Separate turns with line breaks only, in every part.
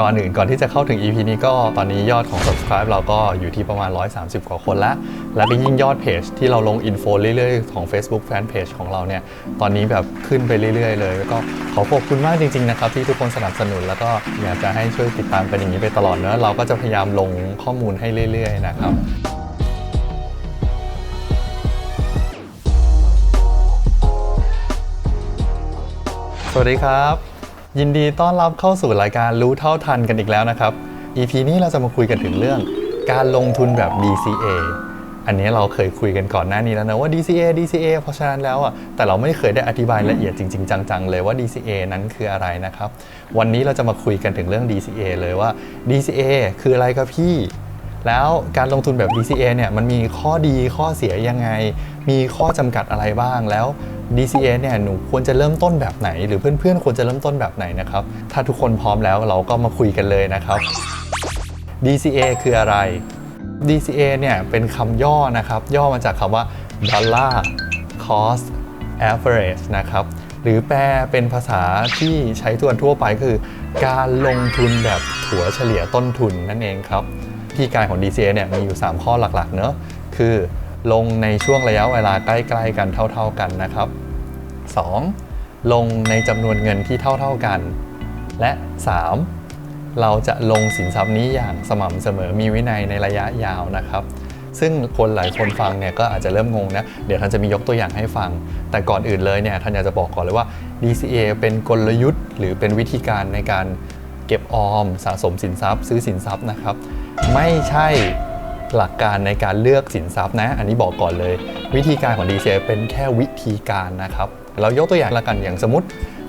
ก่อนอื่นก่อนที่จะเข้าถึง EP นี้ก็ตอนนี้ยอดของ subscribe เราก็อยู่ที่ประมาณ 130 กว่าคนแล้วแล้วก็ยิ่งยอดเพจที่เราลงอินโฟเรื่อยๆ ของ Facebook Fanpage ของเราเนี่ย ตอนนี้แบบขึ้นไปเรื่อยๆ เลย แล้วก็ขอขอบคุณมากจริงๆนะครับที่ทุกคนสนับสนุนแล้วก็อยากจะให้ช่วยติดตามกันอย่างนี้ไปตลอดเนอะเราก็จะพยายามลงข้อมูลให้เรื่อย ๆ นะครับสวัสดีครับ ยินดีต้อนรับเข้าสู่รายการรู้เท่าทันกันอีกแล้วนะครับ EP นี้เราจะมาคุยกันถึงเรื่องการลงทุนแบบ DCA อันนี้เราเคยคุยกันก่อนหน้านี้แล้วนะว่า DCA DCA เพราะฉะนั้นแล้วอะแต่เราไม่เคยได้อธิบายละเอียดจริง ๆ จัง ๆ เลยว่า DCA นั้นคืออะไรนะครับ วันนี้เราจะมาคุยกันถึงเรื่อง DCA เลยว่า DCA คืออะไรครับพี่ แล้วการลงทุนแบบ DCA เนี่ยมันมีข้อดีข้อเสียยังไง มีข้อจำกัดอะไรบ้างแล้ว DCA เนี่ยหนูควรจะเริ่มต้นแบบไหน หรือเพื่อนๆ ควรจะเริ่มต้นแบบไหนนะครับ ถ้าทุกคนพร้อมแล้วเราก็มาคุยกันเลยนะครับ DCA คืออะไร DCA เนี่ยเป็นคำย่อนะครับ ย่อมาจากคำว่า Dollar Cost Average นะครับหรือแปลเป็นภาษาที่ใช้ตัวทั่วไปคือ การลงทุนแบบถัวเฉลี่ยต้นทุนนั่นเองครับ ที่การของ DCA เนี่ยมีอยู่ 3 ข้อหลักๆเนอะคือลงในช่วงระยะเวลาใกล้ๆกันเท่า ๆกันนะครับ 2. ลงในจำนวนเงินที่เท่าๆกัน และ 3. เราจะลงสินทรัพย์นี้อย่างสม่ำเสมอมีวินัยในระยะยาวนะครับซึ่งคนหลายคนฟังเนี่ยก็อาจจะเริ่มงงนะ เดี๋ยวท่านจะมียกตัวอย่างให้ฟัง แต่ก่อนอื่นเลยเนี่ยท่านอยากจะบอกก่อนเลยว่า DCA เป็นกลยุทธ์ หรือเป็นวิธีการในการเก็บออมสะสมสินทรัพย์ ซื้อสินทรัพย์นะครับ ไม่ใช่หลักการในการเลือกสินทรัพย์นะ อันนี้บอกก่อนเลย วิธีการของ DCA เป็นแค่วิธีการนะครับ เรายกตัวอย่างละกันอย่างสมมติ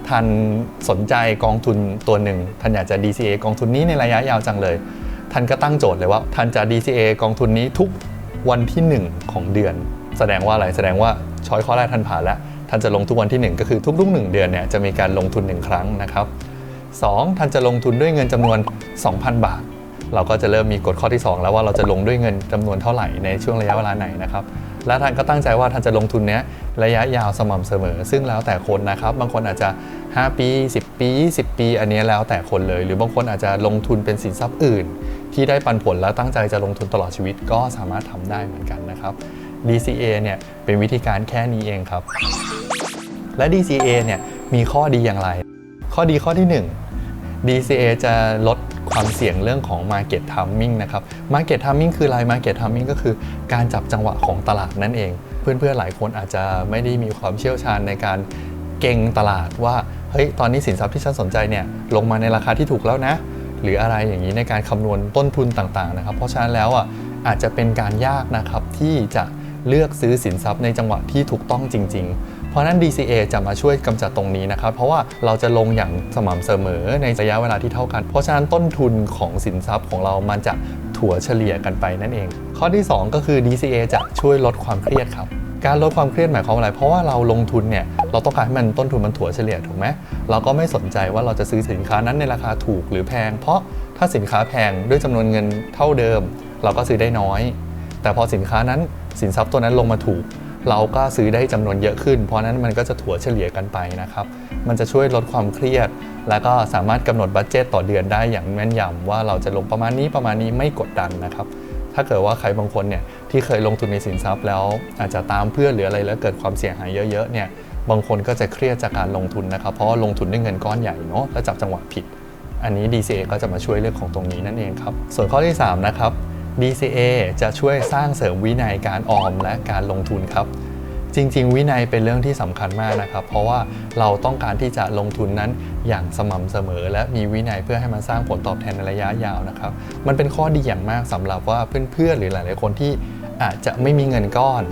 ท่านสนใจกองทุนตัวหนึ่งท่านอยากจะ DCA กองทุนนี้ในระยะยาวจังเลย ท่านก็ตั้งโจทย์เลยว่าท่านจะ DCA กองทุนนี้ทุกวันที่ 1 ของเดือน แสดงว่าอะไรแสดงว่าช้อยข้อแรกท่านผ่านแล้วท่านจะลงทุกวันที่ 1 ก็คือทุกๆ 1 เดือนเนี่ยจะมีการลงทุน 1 ครั้งนะครับ 2. ท่านจะลงทุนด้วยเงินจำนวน 2,000 บาท เราก็จะเริ่มมีกฎข้อที่ 2 แล้วว่าเราจะลงด้วยเงินจำนวนเท่าไหร่ในช่วงระยะเวลาไหนนะครับและท่านก็ตั้งใจว่าท่านจะลงทุนเนี้ยระยะยาวสม่ำเสมอ ซึ่งแล้วแต่คนนะครับ บางคนอาจจะ 5 ปี 10 ปี 20 ปี อันนี้แล้วแต่คนเลย หรือบางคนอาจจะลงทุนเป็นสินทรัพย์อื่น ที่ได้ปันผลแล้วตั้งใจจะลงทุนตลอดชีวิตก็สามารถทำได้เหมือนกันนะครับ DCA เนี่ยเป็นวิธีการแค่นี้เองครับ และ DCA เนี่ยมีข้อดีอย่างไร ข้อดีข้อที่ 1 DCA จะลด ความเสี่ยงเรื่องของ Market Timing นะครับ Market Timing คืออะไร Market Timing ก็คือการจับจังหวะของตลาดนั่นเอง เพื่อนๆหลายคนอาจจะไม่ได้มีความเชี่ยวชาญในการเก่งตลาดว่าเฮ้ยตอนนี้สินทรัพย์ที่ฉันสนใจเนี่ยลงมาในราคาที่ถูกแล้วนะ หรืออะไรอย่างนี้ในการคำนวณต้นทุนต่างๆนะครับ เพราะฉะนั้นแล้วอะอาจจะเป็นการยากนะครับที่จะเลือกซื้อสินทรัพย์ในจังหวะที่ถูกต้องจริง ๆ เพราะนั้น DCA จะมาช่วยกำจัดตรงนี้นะครับ เพราะว่าเราจะลงอย่างสม่ำเสมอในระยะเวลาที่เท่ากัน เพราะฉะนั้นต้นทุนของสินทรัพย์ของเรามันจะถัวเฉลี่ยกันไปนั่นเอง ข้อที่ 2 ก็คือ DCA จะช่วยลดความเครียดครับการลดความเครียดหมายความว่าอะไร เพราะว่าเราลงทุนเนี่ยเราต้องการให้มันต้นทุนมันถัวเฉลี่ยถูกไหมเราก็ไม่สนใจว่าเราจะซื้อสินค้านั้นในราคาถูกหรือแพง เพราะถ้าสินค้าแพงด้วยจำนวนเงินเท่าเดิม เราก็ซื้อได้น้อย แต่พอสินค้านั้นสินทรัพย์ตัวนั้นลงมาถูก เราก็ซื้อได้จำนวนเยอะขึ้น เพราะนั้นมันก็จะถัวเฉลี่ยกันไปนะครับ มันจะช่วยลดความเครียด แล้วก็สามารถกำหนดบัตเจตต่อเดือนได้อย่างแม่นยำว่าเราจะลงประมาณนี้ประมาณนี้ไม่กดดันนะครับ ถ้าเกิดว่าใครบางคนเนี่ยที่เคยลงทุนในสินทรัพย์แล้ว อาจจะตามเพื่อนหรืออะไรแล้วเกิดความเสียหายเยอะๆเนี่ยบางคนก็จะเครียดจากการลงทุนนะครับ เพราะลงทุนด้วยเงินก้อนใหญ่เนาะแล้วจับจังหวะผิด อันนี้ DCA ก็จะมาช่วยเรื่องของตรงนี้นั่นเองครับส่วนข้อที่3นะครับ DCA จะช่วยสร้างเสริมวินัยการออมและการลงทุนครับ จริง ๆ วินัยเป็นเรื่องที่สำคัญมากนะครับ เพราะว่าเราต้องการที่จะลงทุนนั้นอย่างสม่ำเสมอ และมีวินัยเพื่อให้มันสร้างผลตอบแทนในระยะยาวนะครับ มันเป็นข้อดีอย่างมากสำหรับว่าเพื่อนๆหรือหลาย ๆ คนที่อาจจะไม่มีเงินก้อน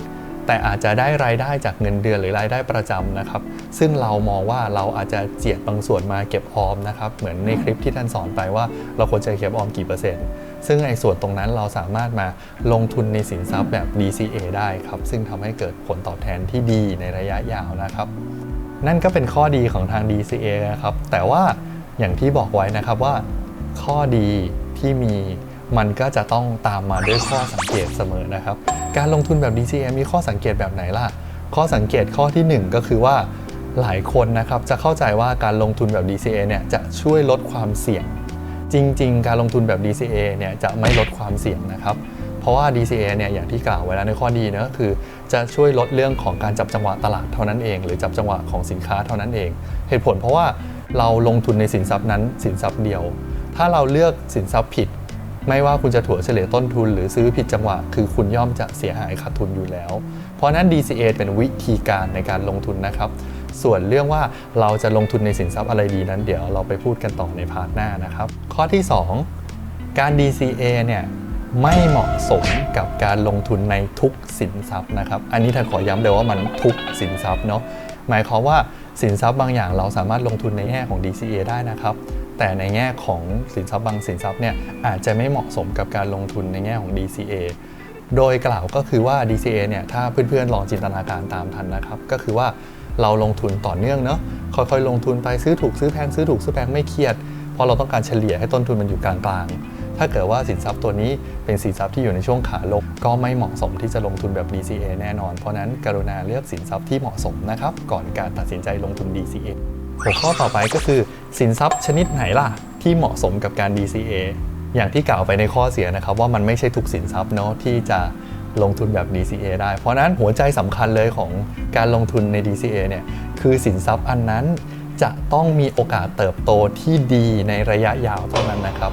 แต่อาจจะได้รายได้จากเงินเดือนหรือรายได้ประจำนะครับ ซึ่งเรามองว่าเราอาจจะเจียดบางส่วนมาเก็บออมนะครับเหมือนในคลิปที่ท่านสอนไปว่าเราควรจะเก็บออมกี่เปอร์เซ็นต์ ซึ่งในส่วนตรงนั้นเราสามารถมาลงทุนในสินทรัพย์แบบ DCA ได้ครับ ซึ่งทำให้เกิดผลตอบแทนที่ดีในระยะยาวนะครับ นั่นก็เป็นข้อดีของทาง DCA นะครับ แต่ว่าอย่างที่บอกไว้นะครับว่า ข้อดีที่มีมันก็จะต้องตามมาด้วยข้อสังเกตเสมอนะครับ การลงทุนแบบ DCA มีข้อสังเกตแบบไหนล่ะ ข้อสังเกตข้อที่ 1 ก็คือว่าหลายคนนะครับจะเข้าใจว่าการลงทุนแบบ DCA เนี่ยจะช่วยลดความเสี่ยง จริง ๆ การลงทุนแบบ DCA เนี่ยจะไม่ลดความเสี่ยงนะครับ เพราะว่า DCA เนี่ยอย่างที่กล่าวไว้แล้วในข้อดีเนะคือ จะช่วยลดเรื่องของการจับจังหวะตลาดเท่านั้นเอง หรือจับจังหวะของสินค้าเท่านั้นเอง เหตุผลเพราะว่าเราลงทุนในสินทรัพย์นั้นสินทรัพย์เดียว ถ้าเราเลือกสินทรัพย์ผิด ไม่ว่าคุณจะถั่วเฉลี่ยต้นทุน หรือซื้อผิดจังหวะ คือคุณย่อมจะเสียหายขาดทุนอยู่แล้ว เพราะนั้น DCA เป็นวิธีการในการลงทุนนะครับ ส่วนเรื่องว่าเราจะลงทุนในสินทรัพย์อะไรดีนั้นเดี๋ยวเราไปพูดกันต่อในพาร์ทหน้านะครับ ข้อที่ 2 การ DCA เนี่ยไม่เหมาะสมกับการลงทุนในทุกสินทรัพย์นะครับ อันนี้ถ้าขอย้ำเลยว่ามันทุกสินทรัพย์เนาะหมายความว่าสินทรัพย์บางอย่างเราสามารถลงทุนในแง่ของ DCA ได้นะครับ แต่ในแง่ของสินทรัพย์บางสินทรัพย์เนี่ยอาจจะไม่เหมาะสมกับการลงทุนในแง่ของ DCA โดยกล่าวก็คือว่า DCA เนี่ยถ้าเพื่อนๆลองจินตนาการตามทันนะครับ ก็คือว่า เราลงทุนต่อเนื่องเนาะค่อยๆ ลงทุนไปซื้อถูกซื้อแพงซื้อถูกซื้อแพงไม่เครียด เพราะเราต้องการเฉลี่ยให้ต้นทุนมันอยู่กลางๆ ถ้าเกิดว่าสินทรัพย์ตัวนี้เป็นสินทรัพย์ที่อยู่ในช่วงขาลงก็ไม่เหมาะสมที่จะลงทุนแบบ DCA แน่นอน เพราะนั้นกรุณาเลือกสินทรัพย์ที่เหมาะสมนะครับก่อนการตัดสินใจลงทุน DCA หัวข้อต่อไปก็คือสินทรัพย์ชนิดไหนล่ะที่เหมาะสมกับการ DCA อย่างที่กล่าวไปในข้อเสียนะครับว่ามันไม่ใช่ทุกสินทรัพย์เนาะที่จะ ลงทุนแบบ DCA ได้ เพราะนั้นหัวใจสำคัญเลยของการลงทุนใน DCA เนี่ยคือสินทรัพย์อันนั้นจะต้องมีโอกาสเติบโตที่ดีในระยะยาวเท่านั้นนะครับ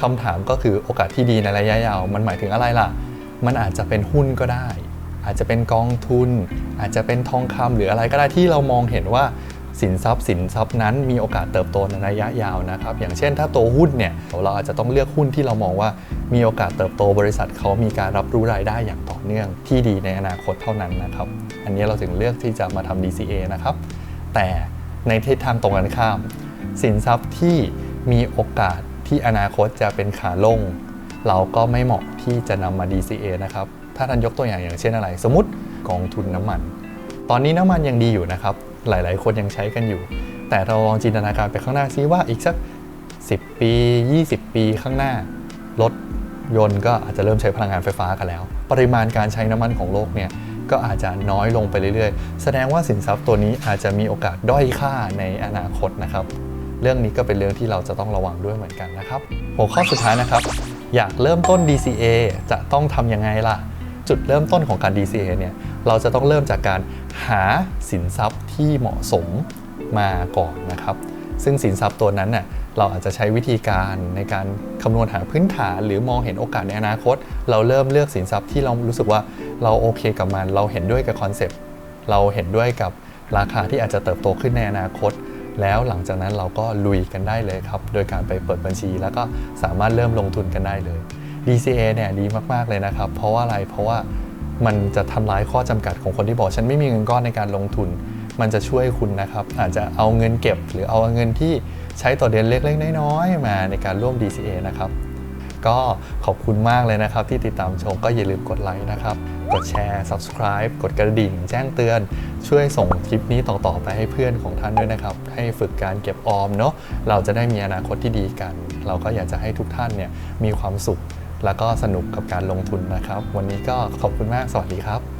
คำถามก็คือโอกาสที่ดีในระยะยาว มันหมายถึงอะไรล่ะ มันอาจจะเป็นหุ้นก็ได้ อาจจะเป็นกองทุน อาจจะเป็นทองคำหรืออะไรก็ได้ที่เรามองเห็นว่า สินทรัพย์สินทรัพย์นั้นมีโอกาสเติบโตในระยะยาวนะครับ อย่างเช่นถ้าตัวหุ้นเนี่ยเราอาจจะต้องเลือกหุ้นที่เรามองว่ามีโอกาสเติบโตบริษัทเขามีการรับรู้รายได้อย่างต่อเนื่องที่ดีในอนาคตเท่านั้นนะครับ อันนี้เราถึงเลือกที่จะมาทำ DCA นะครับ แต่ในทิศทางตรงกันข้าม สินทรัพย์ที่มีโอกาสที่อนาคตจะเป็นขาลง เราก็ไม่เหมาะที่จะนำมา DCA นะครับถ้าท่านยกตัวอย่างอย่างเช่นอะไร สมมติกองทุนน้ำมัน ตอนนี้น้ำมันยังดีอยู่นะครับ หลายๆ คนยังใช้กันอยู่ แต่เราลองจินตนาการไปข้างหน้าซิว่าอีกสัก 10 ปี 20 ปีข้างหน้ารถยนต์ก็อาจจะเริ่มใช้พลังงานไฟฟ้ากันแล้ว ปริมาณการใช้น้ำมันของโลกเนี่ยก็อาจจะน้อยลงไปเรื่อยๆ แสดงว่าสินทรัพย์ตัวนี้อาจจะมีโอกาสด้อยค่าในอนาคตนะครับ เรื่องนี้ก็เป็นเรื่องที่เราจะต้องระวังด้วยเหมือนกันนะครับ หัวข้อสุดท้ายนะครับ อยากเริ่มต้น DCA จะต้องทำยังไงล่ะ จุดเริ่มต้นของการ DCA เนี่ยเราจะต้องเริ่มจากการหาสินทรัพย์ที่เหมาะสมมาก่อนนะครับ ซึ่งสินทรัพย์ตัวนั้นน่ะเราอาจจะใช้วิธีการในการคำนวณหาพื้นฐาน หรือมองเห็นโอกาสในอนาคต เราเริ่มเลือกสินทรัพย์ที่เรารู้สึกว่าเราโอเคกับมัน เราเห็นด้วยกับคอนเซปต์เราเห็นด้วยกับราคาที่อาจจะเติบโตขึ้นในอนาคต แล้วหลังจากนั้นเราก็ลุยกันได้เลยครับ โดยการไปเปิดบัญชี แล้วก็สามารถเริ่มลงทุนกันได้เลย DCA เนี่ยดีมากๆเลยนะครับ เพราะว่าอะไรเพราะว่ามันจะทำลายข้อจำกัดของคนที่บอกฉันไม่มีเงินก้อนในการลงทุน มันจะช่วยคุณนะครับ อาจจะเอาเงินเก็บ หรือเอาเงินที่ใช้ต่อเดือนเล็กๆน้อยๆมาในการร่วม DCA นะครับก็ขอบคุณมากเลยนะครับ ที่ติดตามชมก็อย่าลืมกดไลค์นะครับ กดแชร์ subscribe กดกระดิ่ง แจ้งเตือน ช่วยส่งคลิปนี้ต่อๆไปให้เพื่อนของท่านด้วยนะครับ ให้ฝึกการเก็บออมเนาะเราจะได้มีอนาคตที่ดีกัน เราก็อยากจะให้ทุกท่านเนี่ยมีความสุข แล้วก็สนุกกับการลงทุนนะครับ วันนี้ก็ขอบคุณมากสวัสดีครับ